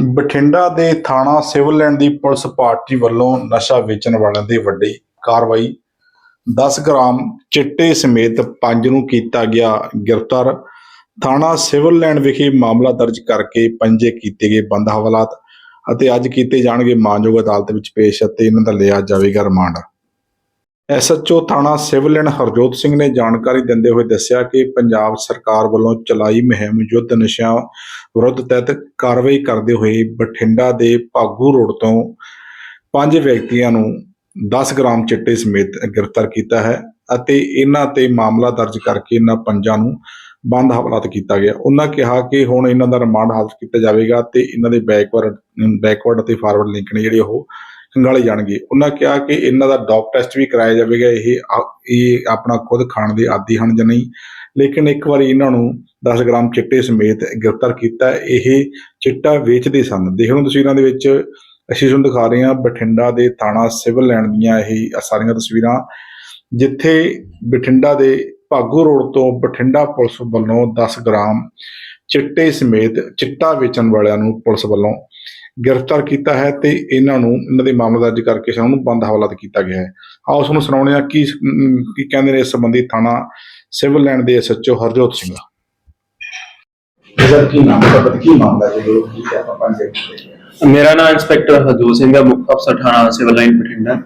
ਬਠਿੰਡਾ ਦੇ ਥਾਣਾ civil land ਦੀ ਪੁਲਿਸ ਪਾਰਟੀ ਵੱਲੋਂ ਨਸ਼ਾ ਵੇਚਣ ਵਾਲਿਆਂ ਦੇ ਵੱਡੀ ਕਾਰਵਾਈ। 10 ਗ੍ਰਾਮ ਚਿੱਟੇ ਸਮੇਤ ਪੰਜ ਨੂੰ ਕੀਤਾ ਗਿਆ ਗ੍ਰਿਫਤਾਰ। ਥਾਣਾ ਸਿਵਲ ਲੈਂਡ ਵਿਖੇ ਮਾਮਲਾ ਦਰਜ ਕਰਕੇ ਪੰਜੇ ਕੀਤੇ ਗਏ ਬੰਦ ਹਵਾਲਾਤ ਅਤੇ ਅੱਜ ਕੀਤੇ ਜਾਣਗੇ ਮਾਨਯੋਗ ਅਦਾਲਤ ਵਿੱਚ ਪੇਸ਼ ਅਤੇ ਇਹਨਾਂ ਦਾ ਲਿਆ ਜਾਵੇਗਾ ਰਿਮਾਂਡ। ਐਸਐਚਓ ਥਾਣਾ ਸਿਵਲ ਲਾਈਨ ਹਰਜੋਤ ਸਿੰਘ ਨੇ ਜਾਣਕਾਰੀ ਦਿੰਦੇ ਹੋਏ ਦੱਸਿਆ ਕਿ ਪੰਜਾਬ ਸਰਕਾਰ ਵੱਲੋਂ ਚਲਾਈ ਮੁਹਿੰਮ ਯੁੱਧ ਨਸ਼ਿਆਂ ਵਿਰੁੱਧ ਤਹਿਤ ਕਾਰਵਾਈ ਕਰਦੇ ਹੋਏ ਬਠਿੰਡਾ ਦੇ ਭਾਗੂ ਰੋਡ ਤੋਂ ਪੰਜ ਵਿਅਕਤੀਆਂ ਨੂੰ 10 ਗ੍ਰਾਮ ਚਿੱਟੇ ਸਮੇਤ ਗ੍ਰਿਫਤਾਰ ਕੀਤਾ ਹੈ ਅਤੇ ਇਹਨਾਂ ਤੇ ਮਾਮਲਾ ਦਰਜ ਕਰਕੇ ਇਹਨਾਂ ਪੰਜਾਂ ਨੂੰ ਬੰਦ ਹਵਾਲਾਤ ਕੀਤਾ ਗਿਆ। ਉਹਨਾਂ ਕਿਹਾ ਕਿ ਹੁਣ ਇਹਨਾਂ ਦਾ ਰਿਮਾਂਡ ਹਾਸਲ ਕੀਤਾ ਜਾਵੇਗਾ ਤੇ ਇਹਨਾਂ ਦੇ ਬੈਕਵਰਡ ਬੈਕਵਰਡ ਅਤੇ ਫਾਰਵਰਡ ਲਿੰਕ ਨੇ ਜਿਹੜੇ ਉਹ ਖੰਗਾਲੇ ਜਾਣਗੇ। ਉਹਨਾਂ ਕਿਹਾ ਕਿ ਇਹਨਾਂ ਦਾ ਡੌਪ ਟੈਸਟ ਵੀ ਕਰਾਇਆ ਜਾਵੇਗਾ, ਇਹ ਇਹ ਆਪਣਾ ਖੁਦ ਖਾਣ ਦੇ ਆਦੀ ਹਨ ਜਾਂ ਨਹੀਂ। ਲੇਕਿਨ ਇੱਕ ਵਾਰੀ ਇਹਨਾਂ ਨੂੰ 10 ਗ੍ਰਾਮ ਚਿੱਟੇ ਸਮੇਤ ਗ੍ਰਿਫਤਾਰ ਕੀਤਾ। ਇਹ ਚਿੱਟਾ ਵੇਚਦੇ ਸਨ। ਦੇਖ ਲਓ ਤਸਵੀਰਾਂ ਦੇ ਵਿੱਚ, ਅਸੀਂ ਤੁਹਾਨੂੰ ਦਿਖਾ ਰਹੇ ਹਾਂ ਬਠਿੰਡਾ ਦੇ ਥਾਣਾ ਸਿਵਲ ਲੈਣ ਦੀਆਂ ਇਹ ਸਾਰੀਆਂ ਤਸਵੀਰਾਂ। ਜਿੱਥੇ ਬਠਿੰਡਾ ਦੇ ਭਾਗੋ ਰੋਡ ਤੋਂ ਬਠਿੰਡਾ ਪੁਲਿਸ ਵੱਲੋਂ 10 ਗ੍ਰਾਮ ਚਿੱਟੇ ਸਮੇਤ ਚਿੱਟਾ ਵੇਚਣ ਵਾਲਿਆਂ ਨੂੰ ਪੁਲਿਸ ਵੱਲੋਂ ਗ੍ਰਿਫਤਾਰ ਕੀਤਾ ਹੈ ਤੇ ਇਹਨਾਂ ਨੂੰ ਇਹਨਾਂ ਦੇ ਮਾਮਲਾ ਦਰਜ ਕਰਕੇ ਸਾਨੂੰ ਨੂੰ ਬੰਦ ਹਵਾਲਾਤ ਕੀਤਾ ਗਿਆ ਹੈ। ਆਓ ਸੁਣਾਉਂਦੇ ਹਾਂ ਕੀ ਕੀ ਕਹਿੰਦੇ ਨੇ ਇਸ ਸੰਬੰਧੀ ਥਾਣਾ ਸਿਵਲ ਲਾਈਨ ਦੇ ਐਸਐਚਓ ਹਰਜੋਤ ਸਿੰਘ। ਸਰ ਕੀ ਨਾਮ ਹੈ ਪਤਾ ਕੀ ਮਾਮਲਾ ਹੈ ਜੋ? ਕੀ ਆਪਾਂ ਪੰਜ ਦੇ ਮੇਰਾ ਨਾਮ ਇੰਸਪੈਕਟਰ ਹਰਜੋਤ ਸਿੰਘ ਹੈ ਮੁੱਖ ਅਫਸਰ ਥਾਣਾ ਸਿਵਲ ਲਾਈਨ ਬਠਿੰਡਾ।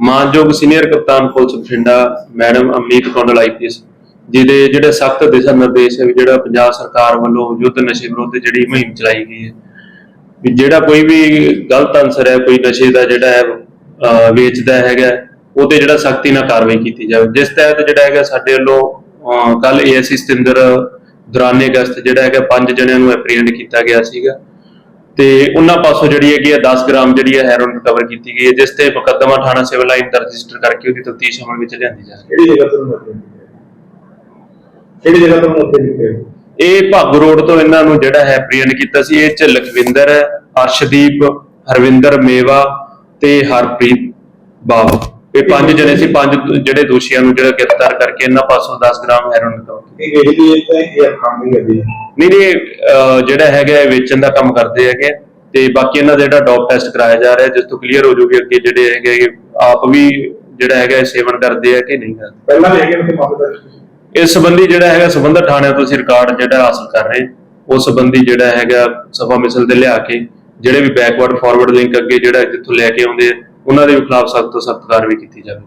ਮਾਨਯੋਗ ਸੀਨੀਅਰ ਕਪਤਾਨ police Bathinda madam Amneet Kondal IPS ਜਿਹਦੇ ਜਿਹੜੇ ਸਖਤ ਦਿਸ਼ਾ ਨਿਰਦੇਸ਼ ਹੈ ਜਿਹੜਾ ਪੰਜਾਬ ਸਰਕਾਰ ਵੱਲੋਂ ਯੁੱਧ ਨਸ਼ੇ ਵਿਰੁੱਧ ਜਿਹੜੀ ਮੁਹਿੰਮ ਚਲਾਈ ਗਈ ਹੈ ਵੀ ਜਿਹੜਾ ਕੋਈ ਵੀ ਗਲਤ ਅਨਸਰ ਹੈ, ਕੋਈ ਨਸ਼ੇ ਦਾ ਜਿਹੜਾ ਹੈ ਵੇਚਦਾ ਹੈਗਾ, ਉਹਤੇ ਜਿਹੜਾ ਸਖਤੀ ਨਾਲ ਕਾਰਵਾਈ ਕੀਤੀ ਜਾਵੇ। ਜਿਸ ਤਹਿਤ ਜਿਹੜਾ ਹੈਗਾ ਸਾਡੇ ਵੱਲੋਂ ਕੱਲ ਏਐਸਸੀ ਸਤਿੰਦਰ ਦੌਰਾਨੇ ਅਗਸਤ ਜਿਹੜਾ ਹੈਗਾ, ਪੰਜ ਜਣਿਆਂ ਨੂੰ ਐਪਰੀਹੈਂਡ ਕੀਤਾ ਗਿਆ ਸੀਗਾ। ਤੇ ਉਹਨਾਂ ਪਾਸੋਂ ਜਿਹੜੀ ਹੈਗੀ ਹੈ 10 ਗ੍ਰਾਮ ਜਿਹੜੀ ਹੈ ਹੈਰੋਇਨ ਰਿਕਵਰ ਕੀਤੀ ਗਈ ਹੈ, ਜਿਸ ਤੇ ਮੁਕੱਦਮਾ ਥਾਣਾ ਸਿਵਲ ਲਾਈਨ ਦਾ ਰਜਿਸਟਰ ਕਰਕੇ ਉਹਦੀ ਤਫਤੀਸ਼ ਅਮਲ ਵਿੱਚ ਲਿਆਂਦੀ ਜਾ ਰਹੀ ਕਿਹੜੀ ਜਗ੍ਹਾ ਤੋਂ ਕਿਹੜੀ ਜਗ੍ਹਾ ਤੋਂ ਨੌਕਰੀ ਕੀਤੀ ਇਹ ਭਾਗੂ ਰੋਡ ਤੋਂ ਇਹਨਾਂ ਨੂੰ ਜਿਹੜਾ ਹੈ ਐਪਰੀਹੈਂਡ ਕੀਤਾ ਸੀ। ਇਹ ਚ ਲਖਵਿੰਦਰ ਅਰਸ਼ਦੀਪ ਹਰਵਿੰਦਰ ਮੇਵਾ ਤੇ ਹਰਪ੍ਰੀਤ ਬਾਬ ਇਹ ਪੰਜ ਜਣੇ ਸੀ ਪੰਜ ਜਿਹੜੇ ਦੋਸ਼ੀਆਂ ਨੂੰ ਜਿਹੜਾ ਗ੍ਰਿਫਤਾਰ ਕਰਕੇ ਇਹਨਾਂ ਪਾਸੋਂ 10 ਗ੍ਰਾਮ ਹੈਰੋਇਨ ਕੀਤੀ ਇਹ ਤਾਂ ਇਹ ਅੱਖਾਂ ਦੀ ਗੱਡੀ ਹੈ ਨਹੀਂ ਨਹੀਂ ਜਿਹੜਾ ਹੈਗਾ ਇਹ ਵੇਚਣ ਦਾ ਕੰਮ ਕਰਦੇ ਹੈਗੇ। ਤੇ ਬਾਕੀ ਇਹਨਾਂ ਦਾ ਜਿਹੜਾ ਡੌਪ ਟੈਸਟ ਕਰਾਇਆ ਜਾ ਰਿਹਾ ਜਿਸ ਤੋਂ ਕਲੀਅਰ ਹੋ ਜੂਗੀ ਅੱਗੇ ਜਿਹੜੇ ਹੈਗੇ ਆਪ ਵੀ ਜਿਹੜਾ ਹੈਗਾ ਸੇਵਨ ਕਰਦੇ ਆ ਕਿ ਨਹੀਂ ਕਰਦੇ। ਪਹਿਲਾਂ ਵੀ ਹੈਗੇ ਨੇ ਮਾਮਲਾ ਦਰਜ ਇਸ ਸੰਬੰਧੀ ਜਿਹੜਾ ਹੈਗਾ ਸੰਬੰਧਿਤ ਥਾਣਿਆਂ ਤੋਂ ਅਸੀਂ ਰਿਕਾਰਡ ਜਿਹੜਾ ਹਾਸਲ ਕਰ ਰਹੇ ਹਾਂ। ਉਸ ਸੰਬੰਧੀ ਜਿਹੜਾ ਹੈਗਾ ਸਫ਼ਾ ਮਿਸਲ ਤੇ ਲਿਆ ਕੇ ਜਿਹੜੇ ਵੀ ਬੈਕਵਰਡ ਫਾਰਵਰਡ ਲਿੰਕ ਅੱਗੇ ਜਿਹੜਾ ਜਿੱਥੋਂ ਲੈ ਕੇ ਆਉਂਦੇ ਆ, ਉਹਨਾਂ ਦੇ ਖਿਲਾਫ ਸਖਤ ਤੋਂ ਸਖਤ ਕਾਰਵਾਈ ਕੀਤੀ ਜਾਵੇ